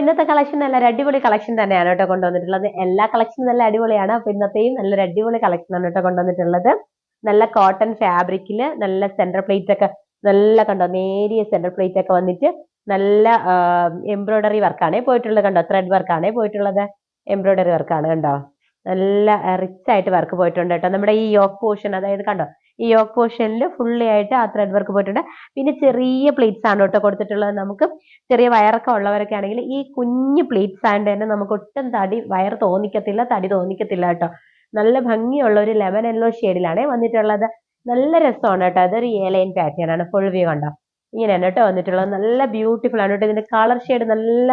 ഇന്നത്തെ കളക്ഷൻ നല്ല അടിപൊളി കളക്ഷൻ തന്നെയാണ് കേട്ടോ കൊണ്ടുവന്നിട്ടുള്ളത്. എല്ലാ കളക്ഷനും നല്ല അടിപൊളിയാണ്. അപ്പൊ ഇന്നത്തെയും നല്ലൊരു അടിപൊളി കളക്ഷൻ ആണ് കേട്ടോ കൊണ്ടുവന്നിട്ടുള്ളത്. നല്ല കോട്ടൺ ഫാബ്രിക്കിൽ നല്ല സെന്റർ പ്ലേറ്റ് ഒക്കെ നല്ല കണ്ടോ നേരിയ സെന്റർ പ്ലേറ്റ് ഒക്കെ വന്നിട്ട് നല്ല എംബ്രോയ്ഡറി വർക്കാണ് പോയിട്ടുള്ളത് കണ്ടോ? ത്രെഡ് വർക്കാണ് പോയിട്ടുള്ളത് എംബ്രോയ്ഡറി വർക്കാണ് കണ്ടോ? നല്ല റിച്ച് ആയിട്ട് വർക്ക് പോയിട്ടുണ്ട് കേട്ടോ. നമ്മുടെ ഈ യോക്ക് പോർഷൻ അതായത് കണ്ടോ ഈ യോക്ക് പോർഷനിൽ ഫുള്ളി ആയിട്ട് ആ ത്രെഡ് വർക്ക് പോയിട്ടുണ്ട്. പിന്നെ ചെറിയ പ്ലേറ്റ്സ് ആണ് കേട്ടോ കൊടുത്തിട്ടുള്ളത് നമുക്ക്. ചെറിയ വയറൊക്കെ ഉള്ളവരൊക്കെ ആണെങ്കിൽ ഈ കുഞ്ഞു പ്ലേറ്റ്സ് ആയതുകൊണ്ട് തന്നെ നമുക്ക് ഒട്ടും തടി വയർ തോന്നിക്കത്തില്ല തടി തോന്നിക്കത്തില്ല കേട്ടോ. നല്ല ഭംഗിയുള്ള ഒരു ലെമൺ യെല്ലോ ഷെയ്ഡിലാണ് വന്നിട്ടുള്ളത്. നല്ല രസമാണ് കേട്ടോ. അതൊരു ഏലൈൻ പാറ്റേൺ ആണ്. ഫുൾ വ്യൂ കണ്ടോ? ഇങ്ങനെയാണ് കേട്ടോ വന്നിട്ടുള്ളത്. നല്ല ബ്യൂട്ടിഫുൾ ആണ് കേട്ടോ. ഇതിന്റെ കളർ ഷെയ്ഡ് നല്ല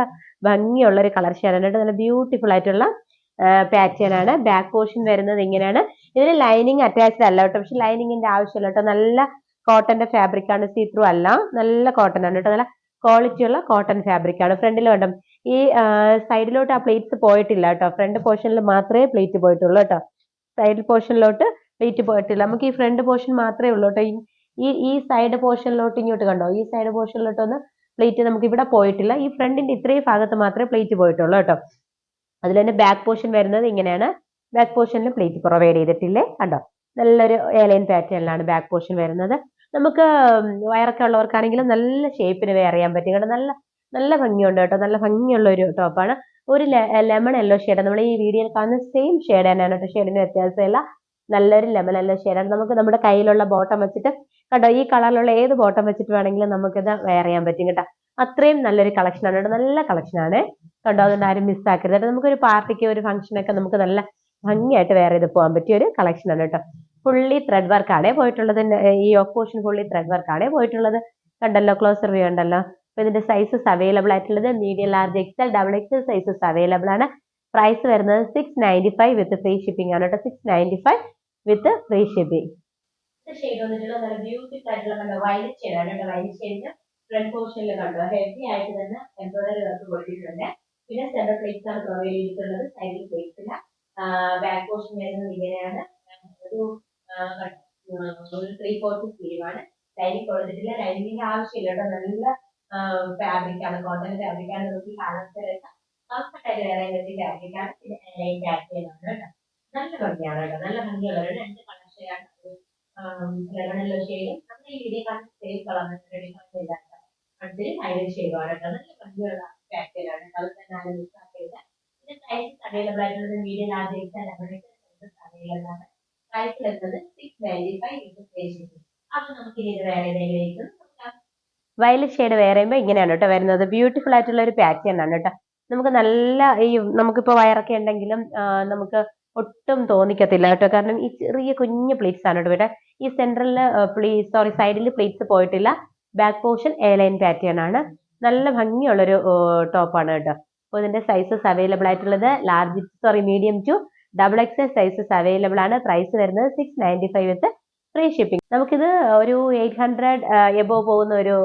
ഭംഗിയുള്ള ഒരു കളർ ഷെയ്ഡ് ആണ് കേട്ടോ. നല്ല ബ്യൂട്ടിഫുൾ ആയിട്ടുള്ള പാറ്റേൺ ആണ്. ബാക്ക് പോർഷൻ വരുന്നത് ഇങ്ങനെയാണ്. ഇതിന് ലൈനിങ് അറ്റാച്ച്ഡ് അല്ല കേട്ടോ. പക്ഷെ ലൈനിങ്ങിന്റെ ആവശ്യമില്ല കേട്ടോ. നല്ല കോട്ടന്റെ ഫാബ്രിക് ആണ് സീത്രൂ അല്ല. നല്ല കോട്ടൺ ആണ് കേട്ടോ. നല്ല ക്വാളിറ്റി ഉള്ള കോട്ടൺ ഫാബ്രിക് ആണ്. ഫ്രണ്ടിൽ വേണ്ട ഈ സൈഡിലോട്ട് ആ പ്ലേറ്റ്സ് പോയിട്ടില്ല കേട്ടോ. ഫ്രണ്ട് പോർഷനിൽ മാത്രമേ പ്ലേറ്റ് പോയിട്ടുള്ളൂ കേട്ടോ. സൈഡ് പോർഷനിലോട്ട് പ്ലേറ്റ് പോയിട്ടില്ല. നമുക്ക് ഈ ഫ്രണ്ട് പോർഷൻ മാത്രമേ ഉള്ളൂ കേട്ടോ. ഈ- ഈ സൈഡ് പോർഷനിലോട്ട് ഇങ്ങോട്ട് കണ്ടോ? ഈ സൈഡ് പോർഷനിലോട്ട് ഒന്ന് പ്ലേറ്റ് നമുക്ക് ഇവിടെ പോയിട്ടില്ല. ഈ ഫ്രണ്ടിന്റെ ഇത്രയും ഭാഗത്ത് മാത്രമേ പ്ലേറ്റ് പോയിട്ടുള്ളൂ കേട്ടോ. അതിൽ തന്നെ ബാക്ക് പോർഷൻ വരുന്നത് ഇങ്ങനെയാണ്. ബാക്ക് പോർഷനിൽ പ്ലേറ്റ് പ്രൊവൈഡ് ചെയ്തിട്ടില്ലേ? കണ്ടോ? നല്ലൊരു ഏലൈൻ പാറ്റേണിലാണ് ബാക്ക് പോർഷൻ വരുന്നത്. നമുക്ക് വയറൊക്കെ ഉള്ളവർക്കാണെങ്കിലും നല്ല ഷേപ്പിന് വെയർ ചെയ്യാൻ പറ്റും. കേട്ടോ നല്ല നല്ല ഭംഗിയുണ്ട് കേട്ടോ. നല്ല ഭംഗിയുള്ള ഒരു ടോപ്പാണ് ഒരു ലെമൺ യെല്ലോ ഷെയ്ഡ് നമ്മൾ ഈ വീഡിയോയിൽ കാണുന്ന സെയിം ഷെയ്ഡ് തന്നെയാണ് കേട്ടോ. ഷെയ്ഡിന് വ്യത്യാസമില്ല. നല്ലൊരു ലെമൺ യെല്ലോ ഷെയ്ഡാണ് നമുക്ക് നമ്മുടെ കയ്യിലുള്ള ബോട്ടം വെച്ചിട്ട് കേട്ടോ ഈ കളറിലുള്ള ഏത് ബോട്ടം വെച്ചിട്ട് വേണമെങ്കിലും നമുക്കിത് വെയർ ചെയ്യാൻ പറ്റും കേട്ടോ. അത്രയും നല്ലൊരു കളക്ഷനാണ് കേട്ടോ. നല്ല കളക്ഷനാണ് കണ്ടോ? അതുകൊണ്ട് ആരും മിസ്സാക്കരുത് നമുക്കൊരു പാർട്ടിക്ക് ഒരു ഫംഗ്ഷനൊക്കെ നമുക്ക് നല്ല ഭംഗിയായിട്ട് വേറെ ഇത് പോകാൻ പറ്റിയ ഒരു കളക്ഷൻ ആണ് കേട്ടോ. ഫുള്ളി ത്രെഡ് വർക്ക് ആണ് പോയിട്ടുള്ളത് ഈ ഈ ഓപ്പോഷൻ ഫുള്ളി ത്രെഡ് വർക്ക് ആണ് പോയിട്ടുള്ളത്. കണ്ടല്ലോ ക്ലോസർ വ്യൂ ഉണ്ടല്ലോ അപ്പൊ ഇതിന്റെ സൈസസ് അവൈലബിൾ ആയിട്ടുള്ളത് medium large XL double XL sizes available ആണ്. പ്രൈസ് വരുന്നത് six ninety five with free shipping ആണ് കേട്ടോ. Six ninety five with free shipping നല്ല ബ്യൂട്ടിഫുൾ നല്ല ഫ്രണ്ട് പോർഷനിൽ കണ്ടോ. എംബ്രോയിഡറി വർക്ക് പിന്നെ സെന്റർ പ്ലേറ്റ്സ് ആണ് പ്രൊവൈഡ് ചെയ്തിട്ടുള്ളത്. സൈഡിൽ പ്ലേറ്റ്സ് ഇല്ല ബാക്ക് പോർഷൻ വരുന്നത് ഇങ്ങനെയാണ്. ഒരു ഒരു ത്രീ ഫോർത്ത് സ്ലീവാണ്. ലൈനിങ് കൊടുത്തിട്ടില്ല. ലൈനിങ്ങിന്റെ ആവശ്യമില്ല നല്ല ഫാബ്രിക് ആണ്. കോട്ടൺ ഫാബ്രിക് ആണ്. നമുക്ക് പറ്റിയ ഫാബ്രിക് ആണ്. പിന്നെ ലൈൻ കേട്ടോ. നല്ല ഭംഗിയാണ് കേട്ടോ. നല്ല ഭംഗിയുള്ള രണ്ട് കളർ നമ്മുടെ ഈ വീഡിയോ കാണുന്ന സെയിം കളർ ചെയ്താണ് ഹൈലൈറ്റ് ഷെയ്ഡുമാണ് കേട്ടോ. നല്ല ഭംഗിയുള്ള പാറ്റേൺ ആണ് അത് തന്നെ ആരും മിസ് ആക്കരുത് പിന്നെ സൈസസ് അവൈലബിൾ ആയിട്ടുള്ളത് medium large X sizes available ആണ്. പ്രൈസ് വരുന്നത് സിക്സ് നയന്റി അപ്പൊ നമുക്ക് ഇനി ഇത് വേറെ ഏതെങ്കിലും വയലറ്റ് ഷെയ്ഡ് വേറെ ചെയ്യുമ്പോൾ ഇങ്ങനെയാണ് കേട്ടോ വരുന്നത്. ബ്യൂട്ടിഫുൾ ആയിട്ടുള്ള ഒരു പാറ്റേൺ ആണ് കേട്ടോ. നമുക്ക് നല്ല ഈ നമുക്കിപ്പോ വയറൊക്കെ ഉണ്ടെങ്കിലും നമുക്ക് ഒട്ടും തോന്നിക്കത്തില്ല കേട്ടോ. കാരണം ഈ ചെറിയ കുഞ്ഞു പ്ലേറ്റ്സ് ആണ് കേട്ടോ ഈ സെൻട്രലിൽ പ്ലീ സോറി സൈഡിൽ പ്ലേറ്റ്സ് പോയിട്ടില്ല. Back portion A line pattern ആണ്. നല്ല ഭംഗിയുള്ളൊരു ടോപ്പാണ് കേട്ടോ. അപ്പോൾ ഇതിന്റെ സൈസസ് അവൈലബിൾ ആയിട്ടുള്ളത് large sorry medium to double X sizes available ആണ്. പ്രൈസ് വരുന്നത് six ninety five with free shipping നമുക്കിത് ഒരു എയ്റ്റ് ഹൺഡ്രഡ് എബോ പോകുന്ന ഒരു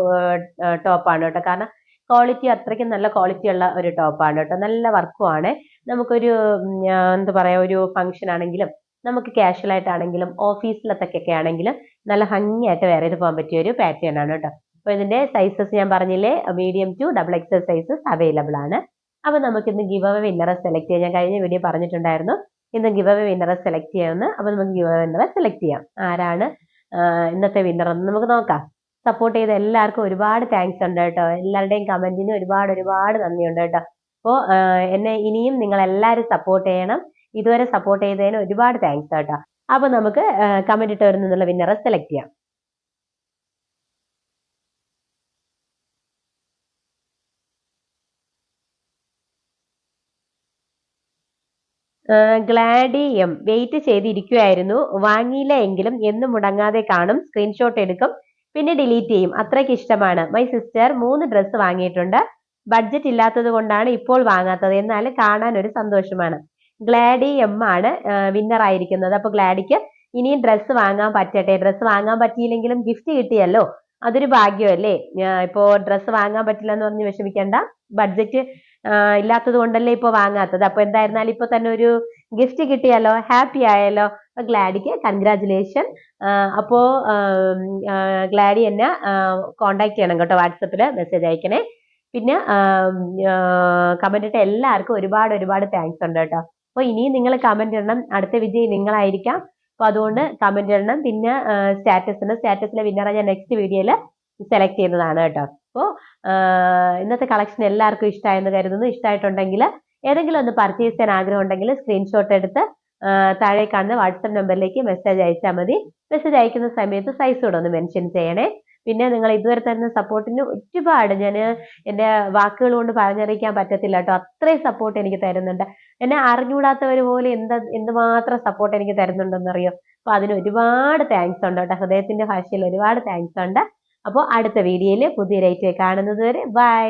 ടോപ്പാണ് കേട്ടോ. കാരണം ക്വാളിറ്റി അത്രയ്ക്ക് നല്ല ക്വാളിറ്റി ഉള്ള ഒരു ടോപ്പാണ് കേട്ടോ. നല്ല വർക്കുമാണ് നമുക്കൊരു എന്താ പറയുക ഒരു ഫംഗ്ഷൻ ആണെങ്കിലും നമുക്ക് കാഷ്വൽ ആയിട്ടാണെങ്കിലും ഓഫീസിലത്തൊക്കെ ആണെങ്കിലും നല്ല ഭംഗിയായിട്ട് വേറെ ഇത് പോകാൻ പറ്റിയ ഒരു പാറ്റേൺ ആണ് കേട്ടോ. അപ്പോൾ ഇതിന്റെ സൈസസ് ഞാൻ പറഞ്ഞില്ലേ medium to double XL sizes available ആണ്. അപ്പോൾ നമുക്ക് ഇന്ന് ഗിവ് അവ വിന്നറെ സെലക്ട് ചെയ്യാം. ഞാൻ കഴിഞ്ഞ വീഡിയോ പറഞ്ഞിട്ടുണ്ടായിരുന്നു. ഇന്ന് ഗിവ് അവ വിന്നറെ സെലക്ട് ചെയ്യാമെന്ന് അപ്പോൾ നമുക്ക് ഗിവ് അവ വിന്നറെ സെലക്ട് ചെയ്യാം. ആരാണ് ഇന്നത്തെ വിന്നർ എന്ന് നമുക്ക് നോക്കാം. സപ്പോർട്ട് ചെയ്ത എല്ലാവർക്കും ഒരുപാട് താങ്ക്സ് ഉണ്ട് കേട്ടോ. എല്ലാവരുടെയും കമന്റിന് ഒരുപാട് ഒരുപാട് നന്ദിയുണ്ട് കേട്ടോ. അപ്പോൾ എന്നെ ഇനിയും നിങ്ങൾ എല്ലാവരും സപ്പോർട്ട് ചെയ്യണം. ഇതുവരെ സപ്പോർട്ട് ചെയ്തതിന് ഒരുപാട് താങ്ക്സ് കേട്ടോ. അപ്പൊ നമുക്ക് കമന്റ് ഇട്ടവരിൽ നിന്നുള്ള വിന്നറെ സെലക്ട് ചെയ്യാം. ഗ്ലാഡി എം വെയിറ്റ് ചെയ്തിരിക്കുമായിരുന്നു വാങ്ങിയില്ല എങ്കിലും എന്നും മുടങ്ങാതെ കാണും. സ്ക്രീൻഷോട്ട് എടുക്കും. പിന്നെ ഡിലീറ്റ് ചെയ്യും. അത്രയ്ക്ക് ഇഷ്ടമാണ്. മൈ സിസ്റ്റർ മൂന്ന് ഡ്രസ്സ് വാങ്ങിയിട്ടുണ്ട്. ബഡ്ജറ്റ് ഇല്ലാത്തത് കൊണ്ടാണ് ഇപ്പോൾ വാങ്ങാത്തത്. എന്നാൽ കാണാൻ ഒരു സന്തോഷമാണ്. ഗ്ലാഡി എം ആണ് വിന്നർ ആയിരിക്കുന്നത്. അപ്പൊ ഗ്ലാഡിക്ക് ഇനിയും ഡ്രസ്സ് വാങ്ങാൻ പറ്റട്ടെ. ഡ്രസ്സ് വാങ്ങാൻ പറ്റിയില്ലെങ്കിലും ഗിഫ്റ്റ് കിട്ടിയല്ലോ. അതൊരു ഭാഗ്യമല്ലേ? ഇപ്പോ ഡ്രസ്സ് വാങ്ങാൻ പറ്റില്ല എന്ന് പറഞ്ഞ് വിഷമിക്കേണ്ട. ബഡ്ജറ്റ് ഇല്ലാത്തത് കൊണ്ടല്ലേ ഇപ്പൊ വാങ്ങാത്തത്. അപ്പൊ എന്തായിരുന്നാലും ഇപ്പൊ തന്നെ ഒരു ഗിഫ്റ്റ് കിട്ടിയാലോ? ഹാപ്പി ആയാലോ? അപ്പൊ ഗ്ലാഡിക്ക് കൺഗ്രാചുലേഷൻ അപ്പോ ഗ്ലാഡി എന്നെ കോണ്ടാക്ട് ചെയ്യണം കേട്ടോ വാട്സപ്പിൽ മെസ്സേജ് അയക്കണേ. പിന്നെ കമന്റ് ഇട്ട എല്ലാവർക്കും ഒരുപാട് ഒരുപാട് താങ്ക്സ് ഉണ്ട് കേട്ടോ. അപ്പോൾ ഇനിയും നിങ്ങൾ കമന്റ് ഇടണം. അടുത്ത വിജയ് നിങ്ങളായിരിക്കാം. അപ്പോൾ അതുകൊണ്ട് കമന്റ് ഇടണം. പിന്നെ സ്റ്റാറ്റസിന് സ്റ്റാറ്റസിലെ വിന്നറെ ഞാൻ നെക്സ്റ്റ് വീഡിയോയിൽ സെലക്ട് ചെയ്യുന്നതാണ് കേട്ടോ. അപ്പോൾ ഇന്നത്തെ കളക്ഷൻ എല്ലാവർക്കും ഇഷ്ടമായെന്ന് കരുതുന്നു. ഇഷ്ടമായിട്ടുണ്ടെങ്കിൽ ഏതെങ്കിലും ഒന്ന് പർച്ചേസ് ചെയ്യാൻ ആഗ്രഹം ഉണ്ടെങ്കിൽ സ്ക്രീൻഷോട്ട് എടുത്ത് താഴെ കാണുന്ന വാട്സപ്പ് നമ്പറിലേക്ക് മെസ്സേജ് അയച്ചാൽ മതി. മെസ്സേജ് അയക്കുന്ന സമയത്ത് സൈസ് കൂടെ ഒന്ന് മെൻഷൻ ചെയ്യണേ. പിന്നെ നിങ്ങൾ ഇതുവരെ തരുന്ന സപ്പോർട്ടിന് ഒരുപാട് ഞാൻ എന്റെ വാക്കുകൾ കൊണ്ട് പറഞ്ഞറിയിക്കാൻ പറ്റത്തില്ല കേട്ടോ. അത്രയും സപ്പോർട്ട് എനിക്ക് തരുന്നുണ്ട്. എന്നെ അറിഞ്ഞുകൂടാത്തവർ പോലെ എന്ത് എന്തുമാത്രം സപ്പോർട്ട് എനിക്ക് തരുന്നുണ്ടെന്ന് അറിയോ അപ്പൊ അതിന് ഒരുപാട് താങ്ക്സ് ഉണ്ട് കേട്ടോ. ഹൃദയത്തിന്റെ ഭാഷയിൽ ഒരുപാട് താങ്ക്സ് ഉണ്ട്. അപ്പോൾ അടുത്ത വീഡിയോയിൽ പുതിയ ഐറ്റം കാണുന്നത് വരെ ബൈ